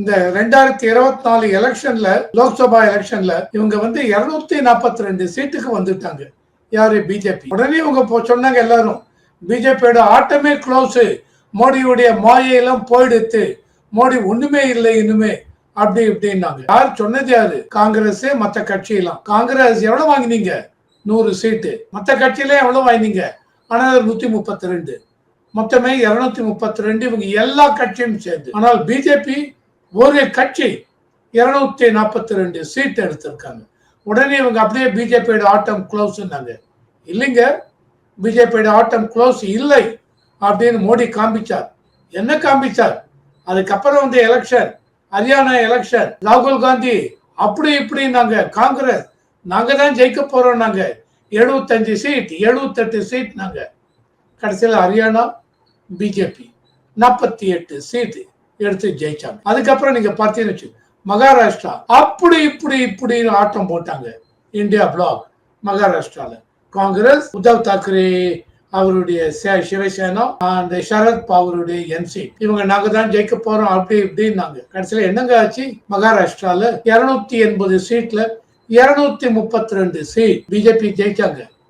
இந்த ரெண்டாயிரத்தி இருபத்தி நாலு எலெக்ஷன்ல லோக்சபா எலெக்ஷன்ல இவங்க வந்து இருநூத்தி நாற்பத்தி ரெண்டு சீட்டுக்கு வந்துட்டாங்க. யாரு? பிஜேபி உடனே இவங்க சொன்னாங்க எல்லாரும் பிஜேபியோட ஆட்டமே க்ளோஸ் மோடியுடைய மாயெல்லாம் போயிடுத்து மோடி ஒண்ணுமே இல்லை இனிமே அப்படி இப்படின்னாங்க. யார் சொன்னது யாரு? காங்கிரஸ் மத்த கட்சியெல்லாம். காங்கிரஸ் எவ்வளவு வாங்கினீங்க? நூறு சீட்டு. மத்த கட்சியில எவ்வளவு வாங்கினீங்க? ஆனால் நூத்தி முப்பத்தி ரெண்டு. மொத்தமே இருநூத்தி முப்பத்தி ரெண்டு. இவங்க எல்லா கட்சியும் சேர்ந்து. ஆனால் பிஜேபி ஒரு கட்சி இருநூத்தி நாற்பத்தி ரெண்டு சீட் எடுத்திருக்காங்க. உடனே இவங்க அப்படியே பிஜேபியோட ஆட்டம் க்ளோஸ்னாங்க இல்லைங்க பிஜேபியோட ஆட்டம் க்ளோஸ் இல்லை அப்படின்னு மோடி காமிச்சார் என்ன காண்பிச்சார்? அதுக்கப்புறம் வந்து எலெக்ஷன் ஹரியானா எலெக்ஷன் ராகுல் காந்தி அப்படி இப்படி நாங்க காங்கிரஸ் நாங்க தான் ஜெயிக்க போறோம் நாங்க எழுபத்தஞ்சு சீட் எழுபத்தெட்டு சீட் நாங்க கடைசியில் ஹரியானா பிஜேபி நாற்பத்தி எட்டு சீட்டு எடுத்து ஜெயிச்சாங்க. அதுக்கப்புறம் நீங்க பார்த்தீங்கன்னு வச்சு மகாராஷ்டிரா அப்படி இப்படி இப்படி ஆட்டம் போட்டாங்க. இந்தியா பிளாக் மகாராஷ்டிரால. காங்கிரஸ் உத்தவ் தாக்கரே அவருடைய சே- சிவசேனா அந்த சரத் அவருடைய என்சி இவங்க நாங்க தான் ஜெயிக்க போறோம் அப்படி இப்படின்னாங்க. கடைசியில என்னங்க ஆச்சு? மகாராஷ்டிரால இருநூத்தி எண்பது சீட்ல இருநூத்தி முப்பத்தி ரெண்டு சீட். பிஜேபி ஜெயிச்சாங்க.